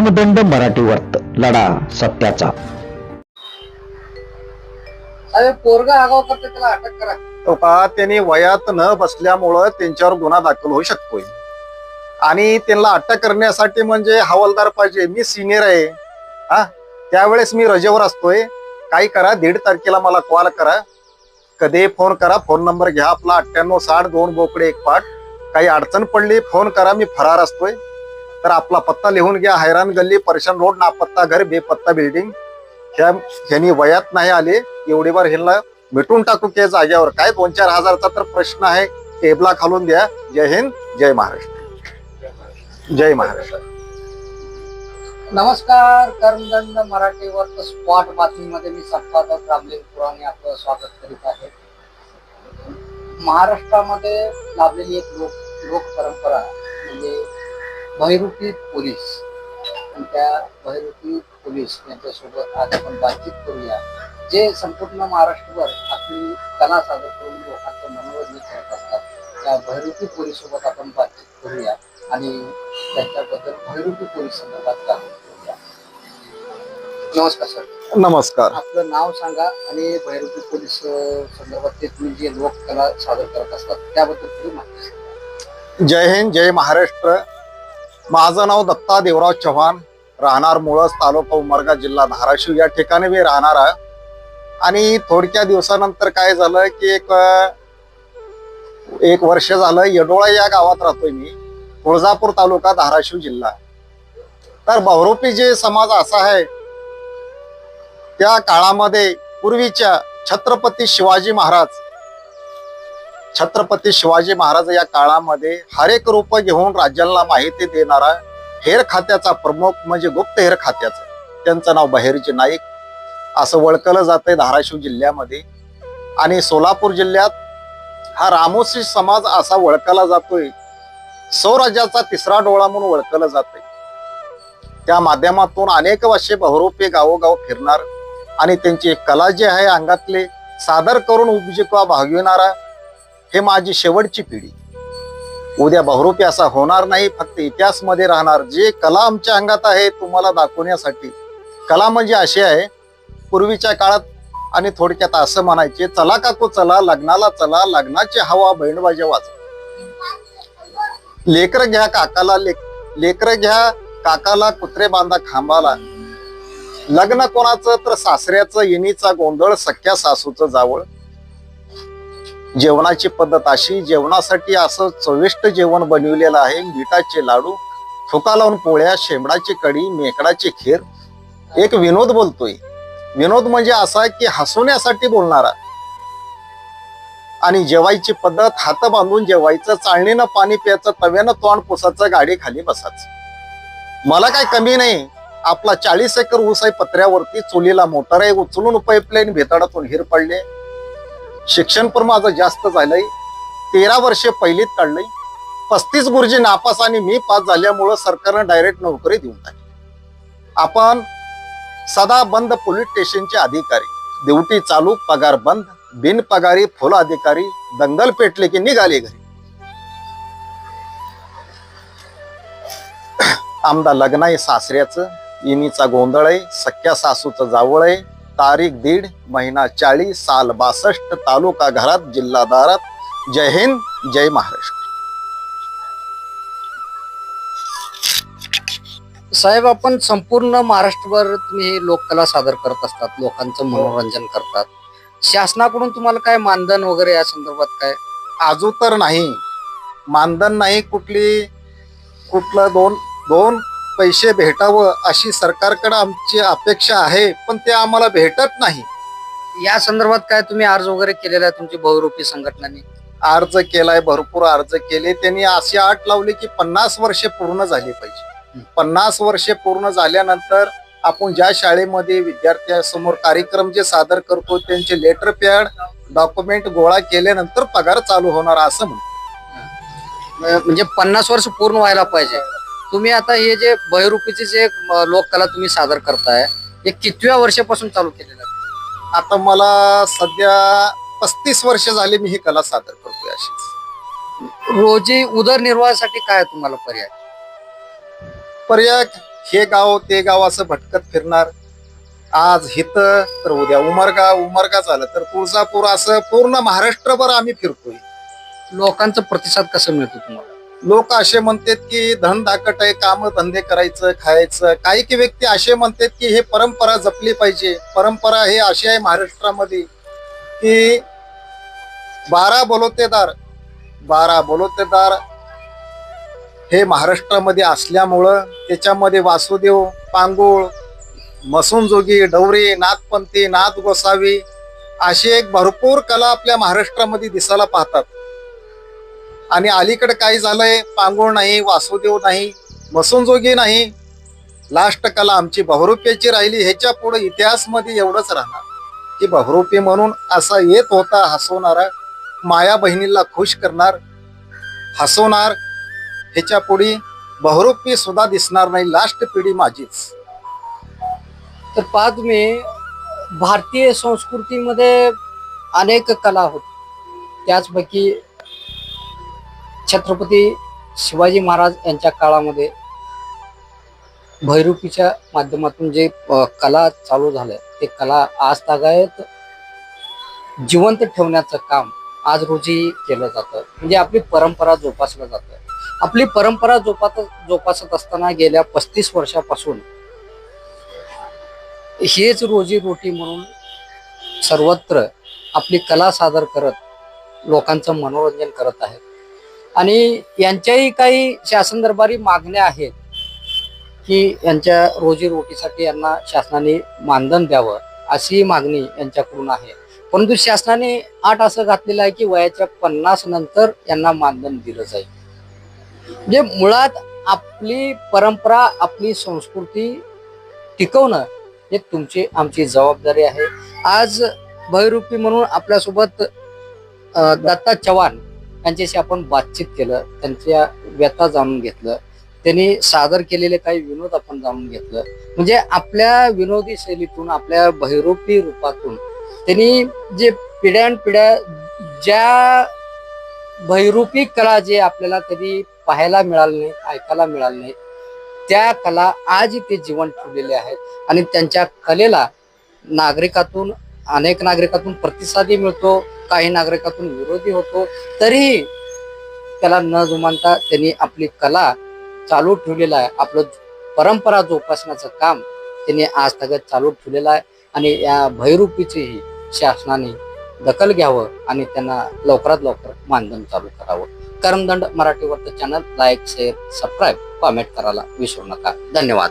दंड मराठी वर्त लढा सत्याचा. अरे पोरगा आगाव करते त्याला अटक करा. तो का त्यांनी वयात न बसल्यामुळं त्यांच्यावर गुन्हा दाखल होऊ शकतोय. आणि त्यांना अटक करण्यासाठी म्हणजे हवालदार पाहिजे. मी सिनियर आहे. हा? त्यावेळेस मी रजेवर असतोय. काय करा दीड तारखेला मला कॉल करा. कधी फोन करा फोन नंबर घ्या आपला अठ्ठ्याण्णव साठ दोन बोकडे एक पाठ. काही अडचण पडली फोन करा मी फरार असतोय. तर आपला पत्ता लिहून घ्या. हैराण गल्ली परशन रोड नापत्ता घर बेपत्ता बिल्डिंग ह्या ह्यांनी वयात नाही आले. एवढी बार ह्यांना मिटून टाकू त्या जाग्यावर काय दोन चार हजारचा तर प्रश्न आहे. टेबला खालून द्या. जय हिंद जय महाराष्ट्र. जय महाराष्ट्र. नमस्कार. कर्मदंड मराठीवर स्पॉट बातमीमध्ये मी संपादक रामदेव पुराणे आपलं स्वागत करीत आहे. महाराष्ट्रामध्ये लाभलेली एक लोक लोक परंपरा म्हणजे बहिरूपी पोलीस. त्या बहिरूपी पोलीस यांच्यासोबत आज आपण बातचीत करूया. जे संपूर्ण महाराष्ट्रभर आपली कला सादर करून लोकांचं मनोरंजन करत असतात त्या बहिरूपी पोलीस सोबत आपण बातचीत करूया आणि त्यांच्याबद्दल भैरूपी पोलीस संदर्भात घेऊया. नमस्कार सर. नमस्कार. आपलं नाव सांगा आणि भैरूपी पोलीस संदर्भात ते तुम्ही जे लोककला सादर करत असतात त्याबद्दल थोडी माहिती. जय हिंद जय महाराष्ट्र. माझं नाव दत्ता देवराव चव्हाण. राहणार मुळस तालुका उमरगा जिल्हा धाराशिव. या ठिकाणी मी राहणार आहे. आणि थोडक्या दिवसानंतर काय झालं की एक एक वर्ष झालं येडोळा या गावात राहतोय मी. तुळजापूर तालुका धाराशिव जिल्हा. तर बहुरूपी जे समाज असा आहे त्या काळामध्ये पूर्वीच्या छत्रपती शिवाजी महाराज छत्रपती शिवाजी महाराज या काळामध्ये हरेक रूप घेऊन राज्याला माहिती देणारा हेर खात्याचा प्रमुख म्हणजे गुप्त हेर खात्याचं. त्यांचं नाव बहिरजी नाईक. असं ओळखलं जातंय धाराशिव जिल्ह्यामध्ये. आणि सोलापूर जिल्ह्यात हा रामोशी समाज असा ओळखला जातोय. स्वराज्याचा तिसरा डोळा म्हणून ओळखलं जातंय. त्या माध्यमातून अनेक वर्षे बहुरूपी गावोगाव फिरणार आणि त्यांची कला जी आहे अंगातले सादर करून उपजीविका भागविणारा हे माझी शेवटची पिढी. उद्या बहुरूपी असा होणार नाही फक्त इतिहासमध्ये राहणार. जे कला आमच्या अंगात आहे तुम्हाला दाखवण्यासाठी. कला म्हणजे अशी आहे पूर्वीच्या काळात आणि थोडक्यात असं म्हणायचे चला काकू चला लग्नाला चला लग्नाची हवा बहिणबाजा वाचा लेकर घ्या काकाला लेक लेकर घ्या काकाला कुत्रे बांधा खांबाला. लग्न कोणाचं तर सासऱ्याचं येणीचा गोंधळ सख्या सासूचं जावळ. जेवणाची पद्धत अशी जेवणासाठी असं चविष्ट जेवण बनविलेलं आहे. मिठाचे लाडू फुका लावून पोळ्या शेंबडाची कढी मेकडाची खीर. एक विनोद बोलतोय. विनोद म्हणजे असा की हसवण्यासाठी बोलणारा. आणि जेवायची पद्धत हात बांधून जेवायचं चाळणीनं पाणी प्यायचं तव्यानं तोंड पुसायचं गाडी खाली बसायचं. मला काय कमी नाही. आपला चाळीस एकर ऊस आहे पत्र्यावरती चुलीला मोटर आहे उचलून पाईपलाईन भेताडातून हिर पडले. शिक्षण पण माझं जास्त झालंय. तेरा वर्षे पहिलीत काढलंय. पस्तीस गुरुजी नापास आणि मी पास झाल्यामुळं सरकारनं डायरेक्ट नोकरी देऊन टाकली. आपण सदा बंद पोलीस स्टेशनचे अधिकारी ड्युटी चालू पगार बंद बिनपगारी फुल अधिकारी दंगल पेटले की निघाले घरी. आमदा लग्न आहे सासऱ्याचं इनीचा गोंधळ आहे सख्या सासूचं जावळ आहे तारीख दीड महिना चाळीस साल बासष्ट तालुका घरात जिल्हा दारात जय हिंद जय महाराष्ट्र. साहेब आपण संपूर्ण महाराष्ट्रभर तुम्ही हे लोककला सादर करत असतात लोकांचं मनोरंजन करतात. शासनाकडून तुम्हाला काय मानधन वगैरे या संदर्भात काय? आजू तर नाही. मानधन नाही कुठली कुठलं दोन दोन पैसे भेटावं अशी सरकारकडे आमची अपेक्षा आहे पण ते आम्हाला भेटत नाही. या संदर्भात काय तुम्ही अर्ज वगैरे केलेला आहे तुमची बहुरूपी संघटनांनी? अर्ज केलाय भरपूर अर्ज केले. त्यांनी अशी आट लावली की पन्नास वर्षे पूर्ण झाली पाहिजे. पन्नास वर्षे पूर्ण झाल्यानंतर आपण ज्या शाळेमध्ये विद्यार्थ्यांसमोर कार्यक्रम जे सादर करतो त्यांचे लेटर पॅड डॉक्युमेंट गोळा केल्यानंतर पगार चालू होणार असं म्हणतो म्हणजे पन्नास वर्ष पूर्ण व्हायला पाहिजे. तुम्ही आता हे जे बहिरूपीचे जे लोककला तुम्ही सादर करताय हे कितव्या वर्षापासून चालू केलेलं आहे? आता मला सध्या पस्तीस वर्ष झाली मी ही कला सादर करतोय अशीच. रोजी उदरनिर्वाहासाठी काय तुम्हाला पर्याय? पर्याय हे गाव ते गाव असं भटकत फिरणार. आज हित तर उद्या उमरगा उमरगा झालं तर तुळजापूर असं पूर्ण महाराष्ट्रभर आम्ही फिरतोय. लोकांचा प्रतिसाद कसा मिळतो तुम्हाला? लोक असे म्हणतात की धन दाकट आहे काम धंदे करायचं खायचं. काही की व्यक्ती असे म्हणतात की हे परंपरा जपली पाहिजे. परंपरा हे अशी आहे महाराष्ट्रामध्ये की बारा बलोतेदार बारा बलोतेदार हे महाराष्ट्रामध्ये असल्यामुळं त्याच्यामध्ये वासुदेव पांगुळ मसूनजोगी डवरे नाथपंथी नाथ गोसावी अशी एक भरपूर कला आपल्या महाराष्ट्रामध्ये दिसायला पाहतात. आणि अलीकडे काय झालंय? पांगुळ नाही वासुदेव नाही मसूनजोगी नाही. लास्ट कला आमची बहुरूप्याची राहिली ह्याच्या पुढे इतिहासमध्ये एवढंच राहणार. की बहुरूपी म्हणून असा येत होता हसवणारा माया बहिणीला खुश करणार हसवणार ह्याच्या पुढे बहुरूपी सुद्धा दिसणार नाही लास्ट पिढी माझीच. तर पहा तुम्ही भारतीय संस्कृतीमध्ये अनेक कला होत. त्याचपैकी छत्रपती शिवाजी महाराज यांच्या काळामध्ये भैरूपीच्या माध्यमातून जे कला चालू झालं ते कला आज तागायत जिवंत ठेवण्याचं काम आज रोजी केलं जातं. म्हणजे आपली परंपरा जोपासलं जातं आपली परंपरा जोपात जोपासत असताना गेल्या पस्तीस वर्षापासून हेच रोजी रोटी म्हणून सर्वत्र आपली कला सादर करत लोकांचं मनोरंजन करत आहेत. आणि यांच्याही काही शासन दरबारी मागण्या आहेत की यांच्या रोजीरोटीसाठी यांना शासनाने मानधन द्यावं अशी मागणी यांच्याकडून आहे. परंतु शासनाने आठ असं घातलेलं आहे की वयाच्या पन्नास नंतर यांना मानधन दिलं जाईल. म्हणजे मुळात आपली परंपरा आपली संस्कृती टिकवणं हे तुमची आमची जबाबदारी आहे. आज भयरूपी म्हणून आपल्यासोबत दत्ता चव्हाण त्यांच्याशी आपण बातचीत केलं त्यांच्या व्यथा जाणून घेतलं त्यांनी सादर केलेले काही विनोद आपण जाणून घेतलं. म्हणजे आपल्या विनोदी शैलीतून आपल्या बहिरूपी रूपातून त्यांनी जे पिढ्यानपिढ्या ज्या बहिरूपी कला जे आपल्याला कधी पाहायला मिळालं नाही ऐकायला मिळालं नाही त्या कला आज ते जीवन ठेवलेले आहेत. आणि त्यांच्या कलेला नागरिकातून अनेक नागरिकातून प्रतिसादही मिळतो काही नागरिकातून विरोधी होतो. तरीही त्याला न जुमानता त्यांनी आपली कला चालू ठेवलेला आहे. आपलं परंपरा जोपासण्याचं काम त्यांनी आज तगत चालू ठेवलेलं आहे. आणि या भैरूपीचीही शासनाने दखल घ्यावं आणि त्यांना लवकरात लवकर मानधन चालू करावं. करमदंड मराठी वर्त channel like share subscribe comment करायला विसरू नका. धन्यवाद.